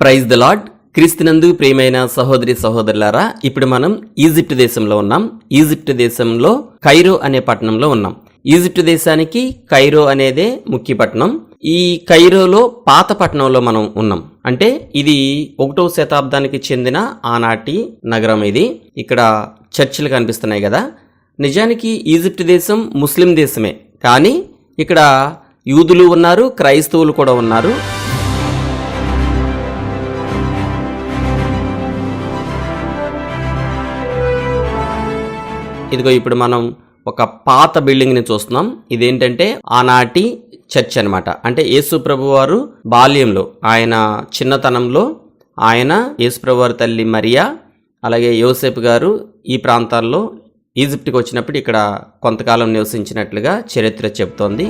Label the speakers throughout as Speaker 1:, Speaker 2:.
Speaker 1: Praise the lord క్రీస్తునందు ప్రియమైన సహోదరి సహోదరులారా ఇప్పుడు మనం ఈజిప్ట్ దేశంలో ఉన్నాం. ఈజిప్ట్ దేశంలో కైరో అనే పట్టణంలో ఉన్నాం. ఈజిప్ట్ దేశానికి కైరో అనేదే ముఖ్య పట్టణం. ఈ కైరోలో పాత పట్టణంలో మనం ఉన్నాం. అంటే ఇది ఒకటో శతాబ్దానికి చెందిన ఆనాటి నగరం ఇది. ఇక్కడ చర్చిలు కనిపిస్తున్నాయి కదా. నిజానికి ఈజిప్ట్ దేశం ముస్లిం దేశమే. కానీ ఇక్కడ యూదులు ఉన్నారు క్రైస్తవులు కూడా ఉన్నారు. ఇదిగో ఇప్పుడు మనం ఒక పాత బిల్డింగ్ని చూస్తున్నాం. ఇదేంటంటే ఆనాటి చర్చ్ అనమాట అంటే యేసు ప్రభు వారు బాల్యంలో ఆయన చిన్నతనంలో ఆయన యేసుప్రభు వారి తల్లి మరియా అలాగే యోసేపు గారు ఈ ప్రాంతాల్లో ఈజిప్ట్కి వచ్చినప్పుడు ఇక్కడ కొంతకాలం నివసించినట్లుగా చరిత్ర చెబుతోంది.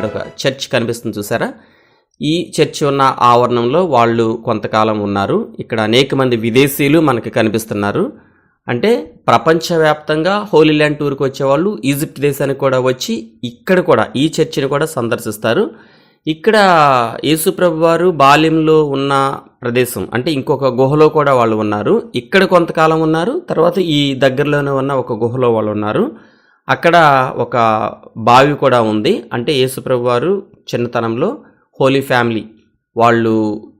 Speaker 1: ఇక్కడ ఒక చర్చ్ కనిపిస్తుంది చూసారా? ఈ చర్చ్ ఉన్న ఆవరణంలో వాళ్ళు కొంతకాలం ఉన్నారు. ఇక్కడ అనేక మంది విదేశీయులు మనకి కనిపిస్తున్నారు. అంటే ప్రపంచవ్యాప్తంగా హోలీ ల్యాండ్ టూర్కి వచ్చేవాళ్ళు ఈజిప్ట్ దేశానికి కూడా వచ్చి ఇక్కడ కూడా ఈ చర్చిని కూడా సందర్శిస్తారు. ఇక్కడ యేసుప్రభు వారు బాల్యంలో ఉన్న ప్రదేశం అంటే ఇంకొక గుహలో కూడా వాళ్ళు ఉన్నారు. ఇక్కడ కొంతకాలం ఉన్నారు. తర్వాత ఈ దగ్గరలోనే ఉన్న ఒక గుహలో వాళ్ళు ఉన్నారు. అక్కడ ఒక బావి కూడా ఉంది. అంటే యేసుప్రభు వారు చిన్నతనంలో హోలీ ఫ్యామిలీ వాళ్ళు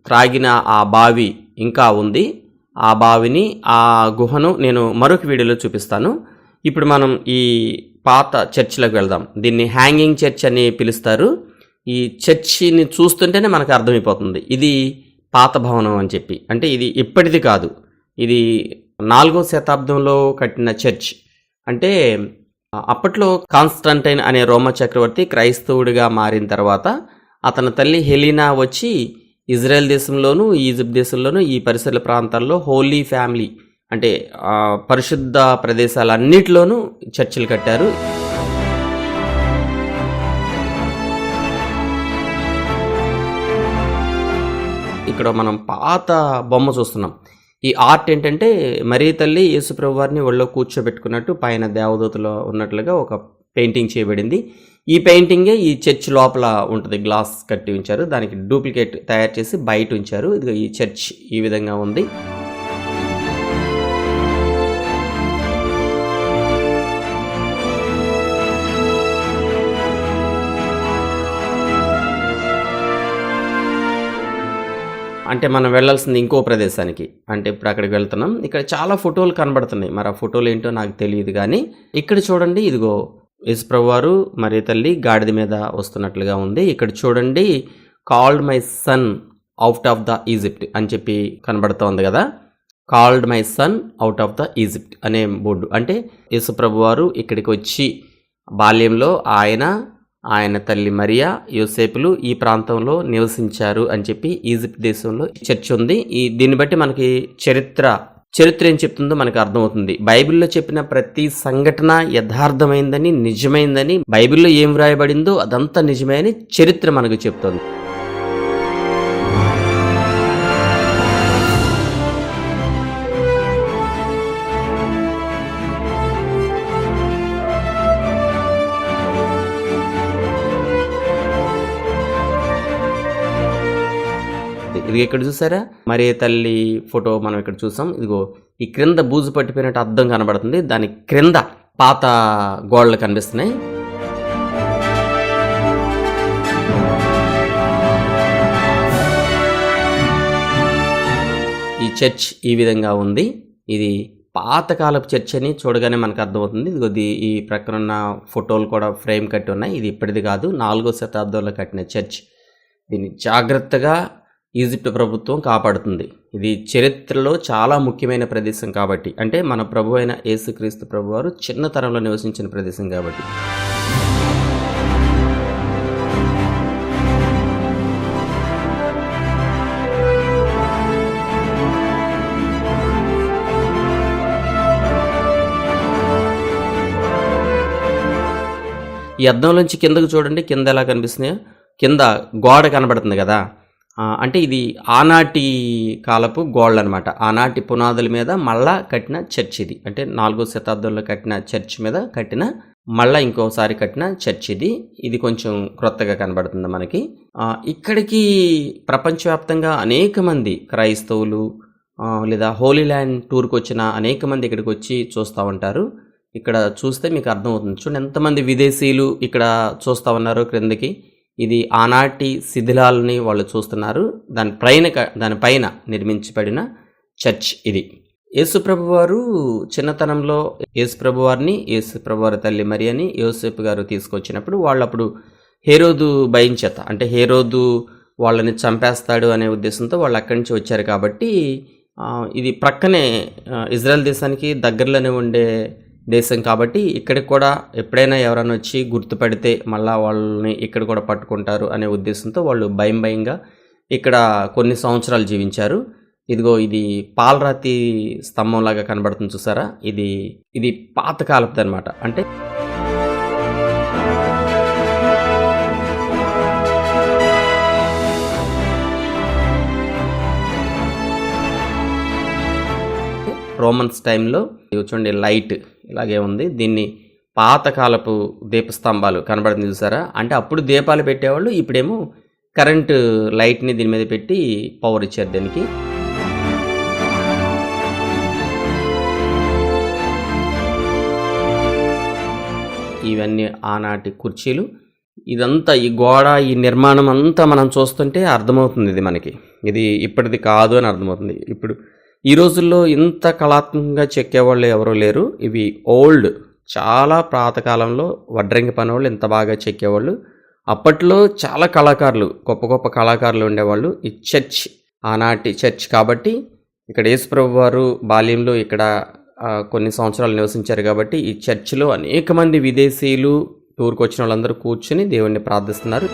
Speaker 1: త్రాగిన ఆ బావి ఇంకా ఉంది. ఆ బావిని ఆ గుహను నేను మరొక వీడియోలో చూపిస్తాను. ఇప్పుడు మనం ఈ పాత చర్చిలోకి వెళ్దాం. దీన్ని హ్యాంగింగ్ చర్చ్ అని పిలుస్తారు. ఈ చర్చిని చూస్తుంటేనే మనకు అర్థమైపోతుంది. ఇది పాత భవనం అని చెప్పి. అంటే ఇది ఇప్పటిది కాదు. ఇది నాలుగో శతాబ్దంలో కట్టిన చర్చ్. అంటే అప్పట్లో కాన్స్టంటైన్ అనే రోమ చక్రవర్తి క్రైస్తవుడిగా మారిన తర్వాత అతని తల్లి హెలీనా వచ్చి ఇజ్రాయెల్ దేశంలోనూ ఈజిప్ట్ దేశంలోనూ ఈ పరిసర ప్రాంతాల్లో హోలీ ఫ్యామిలీ అంటే పరిశుద్ధ ప్రదేశాలన్నిటిలోనూ చర్చిలు కట్టారు. ఇక్కడ మనం పాత బొమ్మ చూస్తున్నాం. ఈ ఆర్ట్ ఏంటంటే మరీ తల్లి యేసుప్రభు వారిని ఒళ్ళో కూర్చోబెట్టుకున్నట్టు పైన దేవదూతలో ఉన్నట్లుగా ఒక పెయింటింగ్ చేయబడింది. ఈ పెయింటింగే ఈ చర్చ్ లోపల ఉంటుంది. గ్లాస్ కట్టి ఉంచారు. దానికి డూప్లికేట్ తయారు చేసి బయట ఉంచారు. ఇది ఈ చర్చ్ ఈ విధంగా ఉంది. అంటే మనం వెళ్ళాల్సింది ఇంకో ప్రదేశానికి. అంటే ఇప్పుడు అక్కడికి వెళ్తున్నాం. ఇక్కడ చాలా ఫోటోలు కనబడుతున్నాయి. మరి ఆ ఫోటోలు ఏంటో నాకు తెలియదు కానీ ఇక్కడ చూడండి ఇదిగో యేసుప్రభువారు మరి తల్లి గాడిద మీద వస్తున్నట్లుగా ఉంది. ఇక్కడ చూడండి called my son out of the Egypt అని చెప్పి కనబడుతోంది కదా. Called my son out of the Egypt అనే బోర్డు. అంటే యేసుప్రభు వారు ఇక్కడికి వచ్చి బాల్యంలో ఆయన ఆయన తల్లి మరియా యోసేపులు ఈ ప్రాంతంలో నివసించారు అని చెప్పి ఈజిప్ట్ దేశంలో చర్చ్ ఉంది. ఈ దీన్ని బట్టి మనకి చరిత్ర చరిత్ర ఏం చెప్తుందో మనకు అర్థమవుతుంది. బైబిల్లో చెప్పిన ప్రతి సంఘటన యథార్థమైందని నిజమైందని బైబిల్లో ఏం వ్రాయబడిందో అదంతా నిజమే అని చరిత్ర మనకు చెప్తుంది. ఇక్కడ చూసారా? మరే తల్లి ఫోటో మనం ఇక్కడ చూసాం. ఇదిగో ఈ క్రింద బూజు పట్టిపోయినట్టు అద్దం కనబడుతుంది. దాని క్రింద పాత గోడలు కనిపిస్తున్నాయి. ఈ చర్చ్ ఈ విధంగా ఉంది. ఇది పాతకాలపు చర్చ్ అని చూడగానే మనకు అర్థమవుతుంది. ఇది ఈ ప్రక్కన ఉన్న ఫోటోలు కూడా ఫ్రేమ్ కట్టి ఉన్నాయి. ఇది ఇప్పటిది కాదు నాలుగో శతాబ్దంలో కట్టిన చర్చ్. దీన్ని జాగ్రత్తగా ఈజిప్ట్ ప్రభుత్వం కాపాడుతుంది. ఇది చరిత్రలో చాలా ముఖ్యమైన ప్రదేశం కాబట్టి అంటే మన ప్రభు అయిన యేసుక్రీస్తు ప్రభు వారు చిన్నతనంలో నివసించిన ప్రదేశం కాబట్టి. ఈ అద్దంలోంచి కిందకు చూడండి. కింద ఎలా కనిపిస్తున్నాయో? కింద గోడ కనబడుతుంది కదా? అంటే ఇది ఆనాటి కాలపు గోళ్ళు అనమాట ఆనాటి పునాదుల మీద మళ్ళా కట్టిన చర్చ్ ఇది. అంటే నాలుగో శతాబ్దంలో కట్టిన చర్చ్ మీద కట్టిన మళ్ళా ఇంకోసారి కట్టిన చర్చ్ ఇది. ఇది కొంచెం క్రొత్తగా కనబడుతుంది మనకి. ఇక్కడికి ప్రపంచవ్యాప్తంగా అనేక మంది క్రైస్తవులు లేదా హోలీ ల్యాండ్ టూర్కి వచ్చిన అనేక మంది ఇక్కడికి వచ్చి చూస్తూ ఉంటారు. ఇక్కడ చూస్తే మీకు అర్థమవుతుంది. చూడండి ఎంతమంది విదేశీయులు ఇక్కడ చూస్తూ ఉన్నారు క్రిందకి. ఇది ఆనాటి శిథిలాలని వాళ్ళు చూస్తున్నారు. దాని పైన దానిపైన నిర్మించబడిన చర్చ్ ఇది. యేసుప్రభు వారు చిన్నతనంలో యేసుప్రభు వారిని యేసుప్రభు వారి తల్లి మరి అని యోసేపు గారు తీసుకొచ్చినప్పుడు వాళ్ళు అప్పుడు హేరోదు భయం చేత అంటే హేరోదు వాళ్ళని చంపేస్తాడు అనే ఉద్దేశంతో వాళ్ళు అక్కడి నుంచి వచ్చారు కాబట్టి ఇది ప్రక్కనే ఇజ్రాయెల్ దేశానికి దగ్గరలోనే ఉండే దేశం కాబట్టి ఇక్కడికి కూడా ఎప్పుడైనా ఎవరైనా వచ్చి గుర్తుపడితే మళ్ళా వాళ్ళని ఇక్కడ కూడా పట్టుకుంటారు అనే ఉద్దేశంతో వాళ్ళు భయం భయంగా ఇక్కడ కొన్ని సంవత్సరాలు జీవించారు. ఇదిగో ఇది పాలరాతి స్తంభంలాగా కనబడుతుంది చూసారా? ఇది ఇది పాతకాలపుది అనమాట అంటే రోమన్స్ టైంలో చూడండి లైట్ ఇలాగే ఉంది. దీన్ని పాతకాలపు దీపస్తంభాలు కనబడుతుంది చూసారా? అంటే అప్పుడు దీపాలు పెట్టేవాళ్ళు ఇప్పుడేమో కరెంటు లైట్ని దీని మీద పెట్టి పవర్ ఇచ్చారు దీనికి. ఇవన్నీ ఆనాటి కుర్చీలు. ఇదంతా ఈ గోడ ఈ నిర్మాణం అంతా మనం చూస్తుంటే అర్థమవుతుంది ఇది మనకి. ఇది ఇప్పటిది కాదు అని అర్థమవుతుంది. ఇప్పుడు ఈ రోజుల్లో ఇంత కళాత్మకంగా చెక్కేవాళ్ళు ఎవరూ లేరు. ఇవి ఓల్డ్ చాలా పాతకాలంలో వడ్రంగి పని వాళ్ళు ఇంత బాగా చెక్కేవాళ్ళు. అప్పట్లో చాలా కళాకారులు గొప్ప గొప్ప కళాకారులు ఉండేవాళ్ళు. ఈ చర్చ్ ఆనాటి చర్చ్ కాబట్టి ఇక్కడ యేసుప్రభు వారు బాల్యంలో ఇక్కడ కొన్ని సంవత్సరాలు నివసించారు కాబట్టి ఈ చర్చిలో అనేక మంది విదేశీయులు టూర్కి వచ్చిన వాళ్ళందరూ కూర్చొని దేవుణ్ణి ప్రార్థిస్తున్నారు.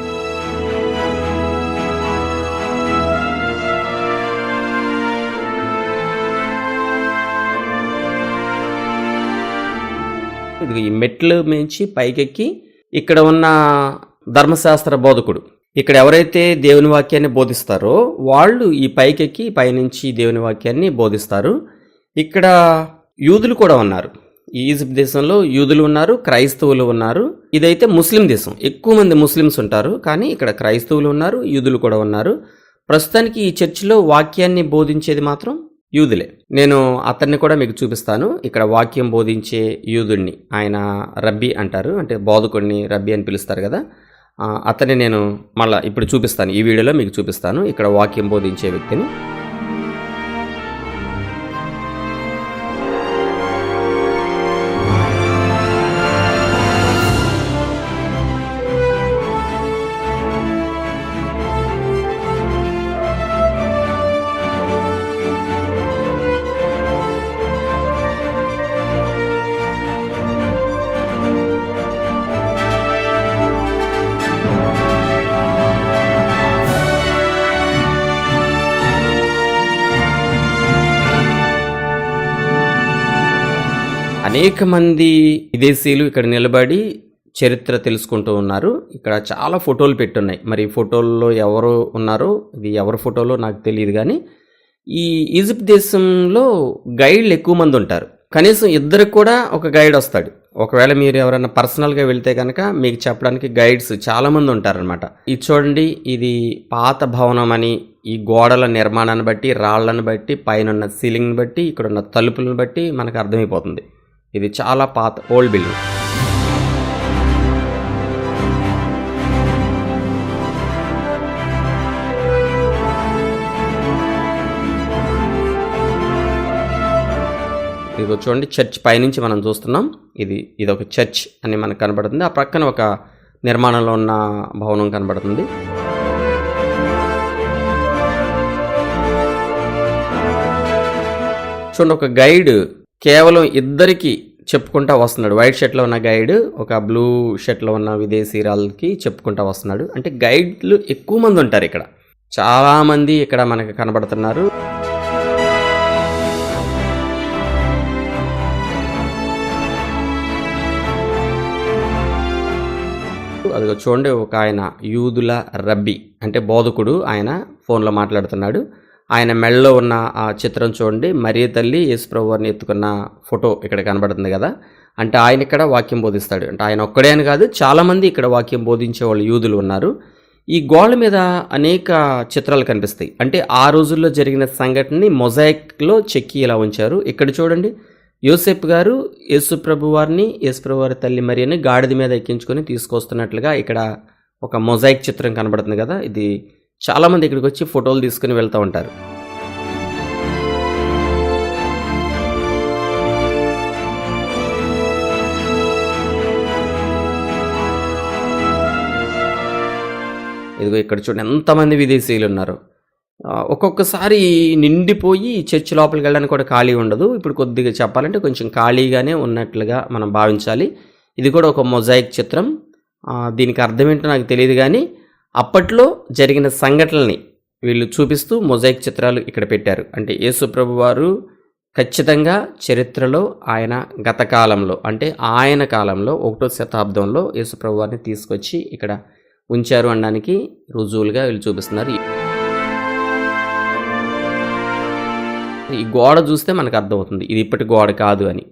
Speaker 1: ఇది ఈ మెట్లు మించి పైకెక్కి ఇక్కడ ఉన్న ధర్మశాస్త్ర బోధకుడు. ఇక్కడ ఎవరైతే దేవుని వాక్యాన్ని బోధిస్తారో వాళ్ళు ఈ పైకెక్కి పైనుంచి దేవుని వాక్యాన్ని బోధిస్తారు. ఇక్కడ యూదులు కూడా ఉన్నారు. ఈ ఈజిప్ట్ దేశంలో యూదులు ఉన్నారు క్రైస్తవులు ఉన్నారు. ఇదైతే ముస్లిం దేశం. ఎక్కువ మంది ముస్లిమ్స్ ఉంటారు కానీ ఇక్కడ క్రైస్తవులు ఉన్నారు యూదులు కూడా ఉన్నారు. ప్రస్తుతానికి ఈ చర్చిలో వాక్యాన్ని బోధించేది మాత్రం యూదులే. నేను అతన్ని కూడా మీకు చూపిస్తాను. ఇక్కడ వాక్యం బోధించే యూదుణ్ణి. ఆయన రబ్బీ అంటారు. అంటే బోధకుడిని రబ్బీ అని పిలుస్తారు కదా. అతన్ని నేను మళ్ళీ ఇప్పుడు చూపిస్తాను. ఈ వీడియోలో మీకు చూపిస్తాను. ఇక్కడ వాక్యం బోధించే వ్యక్తిని. అనేక మంది విదేశీయులు ఇక్కడ నిలబడి చరిత్ర తెలుసుకుంటూ ఉన్నారు. ఇక్కడ చాలా ఫోటోలు పెట్టున్నాయి. మరి ఫోటోల్లో ఎవరు ఉన్నారో ఇది ఎవరి ఫోటోలో నాకు తెలియదు కానీ ఈ ఈజిప్ట్ దేశంలో గైడ్లు ఎక్కువ మంది ఉంటారు. కనీసం ఇద్దరికి కూడా ఒక గైడ్ వస్తాడు. ఒకవేళ మీరు ఎవరైనా పర్సనల్గా వెళ్తే కనుక మీకు చెప్పడానికి గైడ్స్ చాలామంది ఉంటారనమాట ఇది చూడండి ఇది పాత భవనం అని ఈ గోడల నిర్మాణాన్ని బట్టి రాళ్ళను బట్టి పైన ఉన్న సీలింగ్ని బట్టి ఇక్కడ ఉన్న తలుపులను బట్టి మనకు అర్థమైపోతుంది. ఇది చాలా పాత ఓల్డ్ బిల్డింగ్ ఇది చూడండి చర్చ్ పైనుంచి మనం చూస్తున్నాం. ఇది ఇది ఒక చర్చ్ అని మనకు కనబడుతుంది. ఆ ప్రక్కన ఒక నిర్మాణంలో ఉన్న భవనం కనబడుతుంది. చూడండి ఒక గైడ్ కేవలం ఇద్దరికి చెప్పుకుంటా వస్తున్నాడు. వైట్ షర్ట్లో ఉన్న గైడ్ ఒక బ్లూ షర్ట్లో ఉన్న విదేశీరాలకి చెప్పుకుంటా వస్తున్నాడు. అంటే గైడ్లు ఎక్కువ మంది ఉంటారు ఇక్కడ. చాలా మంది ఇక్కడ మనకు కనబడుతున్నారు. అదిగో చూడండి ఒక ఆయన యూదుల రబ్బీ అంటే బోధకుడు ఆయన ఫోన్లో మాట్లాడుతున్నాడు. ఆయన మెడలో ఉన్న ఆ చిత్రం చూడండి. మరియ తల్లి యేసుప్రభు వారిని ఎత్తుకున్న ఫోటో ఇక్కడ కనబడుతుంది కదా. అంటే ఆయన ఇక్కడ వాక్యం బోధిస్తాడు. అంటే ఆయన ఒక్కడే అని కాదు చాలామంది ఇక్కడ వాక్యం బోధించే వాళ్ళు యూదులు ఉన్నారు. ఈ గోడ మీద అనేక చిత్రాలు కనిపిస్తాయి. అంటే ఆ రోజుల్లో జరిగిన సంఘటనని మొజాయిక్లో చెక్కి ఇలా ఉంచారు. ఇక్కడ చూడండి. యూసెఫ్ గారు యేసుప్రభు వారిని యేసుప్రభు వారి తల్లి మరియని గాడిద మీద ఎక్కించుకొని తీసుకొస్తున్నట్లుగా ఇక్కడ ఒక మొజాయిక్ చిత్రం కనబడుతుంది కదా. ఇది చాలామంది ఇక్కడికి వచ్చి ఫోటోలు తీసుకుని వెళ్తూ ఉంటారు. ఇదిగో ఇక్కడ చూడండి ఎంతమంది విదేశీయులు ఉన్నారు. ఒక్కొక్కసారి నిండిపోయి చర్చి లోపలికి వెళ్ళడానికి కూడా ఖాళీ ఉండదు. ఇప్పుడు కొద్దిగా చెప్పాలంటే కొంచెం ఖాళీగానే ఉన్నట్లుగా మనం భావించాలి. ఇది కూడా ఒక మొజాయిక్ చిత్రం. దీనికి అర్థం ఏంటో నాకు తెలియదు కానీ అప్పట్లో జరిగిన సంఘటనల్ని వీళ్ళు చూపిస్తూ మొజాయిక్ చిత్రాలు ఇక్కడ పెట్టారు. అంటే యేసుప్రభు వారు ఖచ్చితంగా చరిత్రలో ఆయన గత కాలంలో అంటే ఆయన కాలంలో ఒకటో శతాబ్దంలో యేసుప్రభు వారిని తీసుకొచ్చి ఇక్కడ ఉంచారు అనడానికి రుజువులుగా వీళ్ళు చూపిస్తున్నారు. ఈ గోడ చూస్తే మనకు అర్థమవుతుంది ఇది ఇప్పటి గోడ కాదు అని.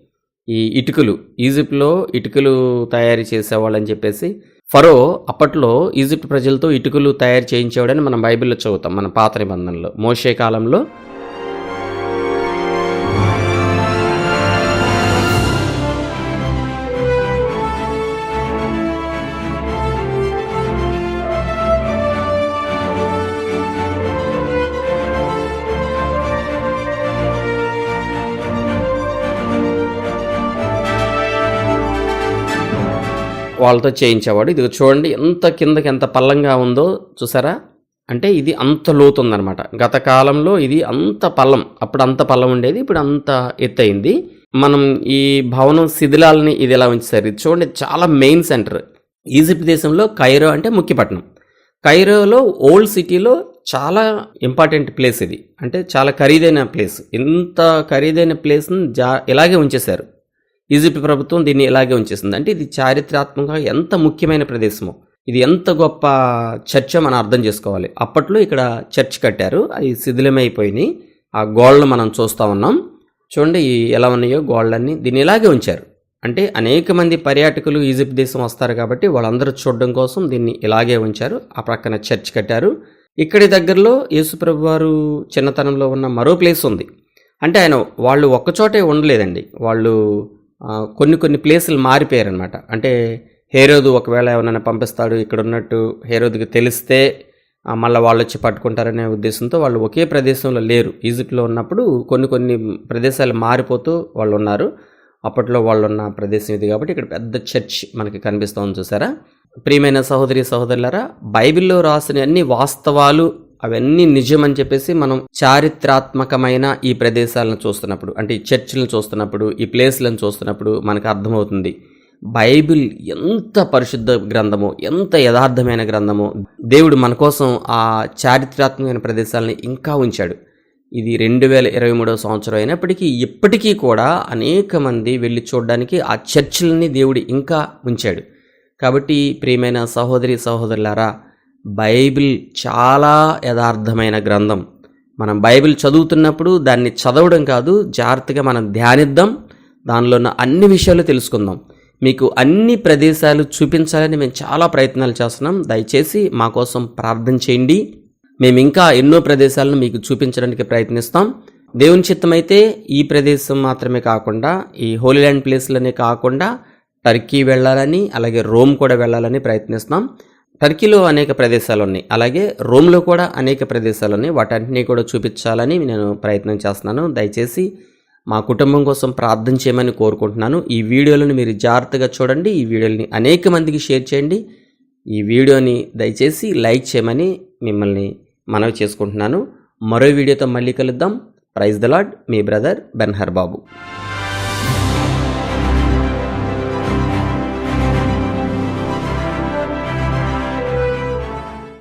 Speaker 1: ఈ ఇటుకలు ఈజిప్ట్లో ఇటుకలు తయారు చేసేవాళ్ళని చెప్పేసి ఫరో అప్పట్లో ఈజిప్ట్ ప్రజలతో ఇటుకలు తయారు చేయించేవాడని మనం బైబిల్లో చదువుతాం మన పాత నిబంధనలో. మోషే కాలంలో వాళ్ళతో చేయించేవాడు. ఇది చూడండి ఎంత కిందకి ఎంత పల్లంగా ఉందో చూసారా? అంటే ఇది అంత లోతు ఉందన్నమాట గత కాలంలో ఇది అంత పల్లం అప్పుడు అంత పల్లం ఉండేది ఇప్పుడు అంత ఎత్తయింది. మనం ఈ భవనం శిథిలాలని ఇది ఎలా ఉంచారు ఇది చూడండి చాలా మెయిన్ సెంటర్. ఈజిప్ట్ దేశంలో కైరో అంటే ముఖ్యపట్నం కైరోలో ఓల్డ్ సిటీలో చాలా ఇంపార్టెంట్ ప్లేస్ ఇది. అంటే చాలా ఖరీదైన ప్లేస్. ఇంత ఖరీదైన ప్లేస్ని జా ఇలాగే ఉంచేశారు. ఈజిప్ట్ ప్రభుత్వం దీన్ని ఇలాగే ఉంచేసింది. అంటే ఇది చారిత్రాత్మకంగా ఎంత ముఖ్యమైన ప్రదేశమో ఇది ఎంత గొప్ప చర్చ మనం అర్థం చేసుకోవాలి. అప్పట్లో ఇక్కడ చర్చ్ కట్టారు అవి శిథిలమైపోయినాయి. ఆ గోళ్ళు మనం చూస్తూ ఉన్నాం. చూడండి ఈ ఎలా ఉన్నాయో గోడలన్నీ. దీన్ని ఇలాగే ఉంచారు. అంటే అనేక మంది పర్యాటకులు ఈజిప్ట్ దేశం వస్తారు కాబట్టి వాళ్ళందరూ చూడడం కోసం దీన్ని ఇలాగే ఉంచారు. ఆ ప్రక్కన చర్చ్ కట్టారు. ఇక్కడి దగ్గరలో యేసుప్రభు వారు చిన్నతనంలో ఉన్న మరో ప్లేస్ ఉంది. అంటే ఆయన వాళ్ళు ఒక్కచోటే ఉండలేదండి. వాళ్ళు కొన్ని కొన్ని ప్లేసులు మారిపోయారనమాట అంటే హేరోదు ఒకవేళ ఎవరైనా పంపిస్తాడు ఇక్కడ ఉన్నట్టు హేరోదుకి తెలిస్తే మళ్ళీ వాళ్ళు వచ్చి పట్టుకుంటారనే ఉద్దేశంతో వాళ్ళు ఒకే ప్రదేశంలో లేరు. ఈజిప్ట్లో ఉన్నప్పుడు కొన్ని కొన్ని ప్రదేశాలు మారిపోతూ వాళ్ళు ఉన్నారు అప్పట్లో వాళ్ళు ఉన్న ప్రదేశం ఇది కాబట్టి ఇక్కడ పెద్ద చర్చ్ మనకి కనిపిస్తోంది చూసారా? ప్రియమైన సహోదరి సహోదరులరా బైబిల్లో రాసిన అన్ని వాస్తవాలు అవన్నీ నిజమని చెప్పేసి మనం చారిత్రాత్మకమైన ఈ ప్రదేశాలను చూస్తున్నప్పుడు అంటే ఈ చర్చిలను చూస్తున్నప్పుడు ఈ ప్లేస్లను చూస్తున్నప్పుడు మనకు అర్థమవుతుంది. బైబిల్ ఎంత పరిశుద్ధ గ్రంథమో ఎంత యథార్థమైన గ్రంథమో దేవుడు మన కోసం ఆ చారిత్రాత్మకమైన ప్రదేశాలని ఇంకా ఉంచాడు. ఇది రెండు వేల ఇరవై మూడవ సంవత్సరం అయినప్పటికీ ఇప్పటికీ కూడా అనేక మంది వెళ్ళి చూడడానికి ఆ చర్చిలని దేవుడు ఇంకా ఉంచాడు. కాబట్టి ప్రియమైన సహోదరి సహోదరులారా బైబిల్ చాలా యథార్థమైన గ్రంథం. మనం బైబిల్ చదువుతున్నప్పుడు దాన్ని చదవడం కాదు జాగ్రత్తగా మనం ధ్యానిద్దాం. దానిలో ఉన్న అన్ని విషయాలు తెలుసుకుందాం. మీకు అన్ని ప్రదేశాలు చూపించాలని మేము చాలా ప్రయత్నాలు చేస్తున్నాం. దయచేసి మా కోసం ప్రార్థన చేయండి. మేము ఇంకా ఎన్నో ప్రదేశాలను మీకు చూపించడానికి ప్రయత్నిస్తాం. దేవుని చిత్తమైతే ఈ ప్రదేశం మాత్రమే కాకుండా ఈ హోలీ ల్యాండ్ ప్లేస్లనే కాకుండా టర్కీ వెళ్ళాలని అలాగే రోమ్ కూడా వెళ్ళాలని ప్రయత్నిస్తాం టర్కీలో అనేక ప్రదేశాలు ఉన్నాయి అలాగే రోమ్లో కూడా అనేక ప్రదేశాలు ఉన్నాయి వాటన్నిటినీ కూడా చూపించాలని నేను ప్రయత్నం చేస్తున్నాను. దయచేసి మా కుటుంబం కోసం ప్రార్థన చేయమని కోరుకుంటున్నాను. ఈ వీడియోలను మీరు జాగ్రత్తగా చూడండి. ఈ వీడియోని అనేక మందికి షేర్ చేయండి. ఈ వీడియోని దయచేసి లైక్ చేయమని మిమ్మల్ని మనవి చేసుకుంటున్నాను. మరో వీడియోతో మళ్ళీ కలుద్దాం. ప్రైజ్ ద లాడ్ మీ బ్రదర్ బెన్హర్ బాబు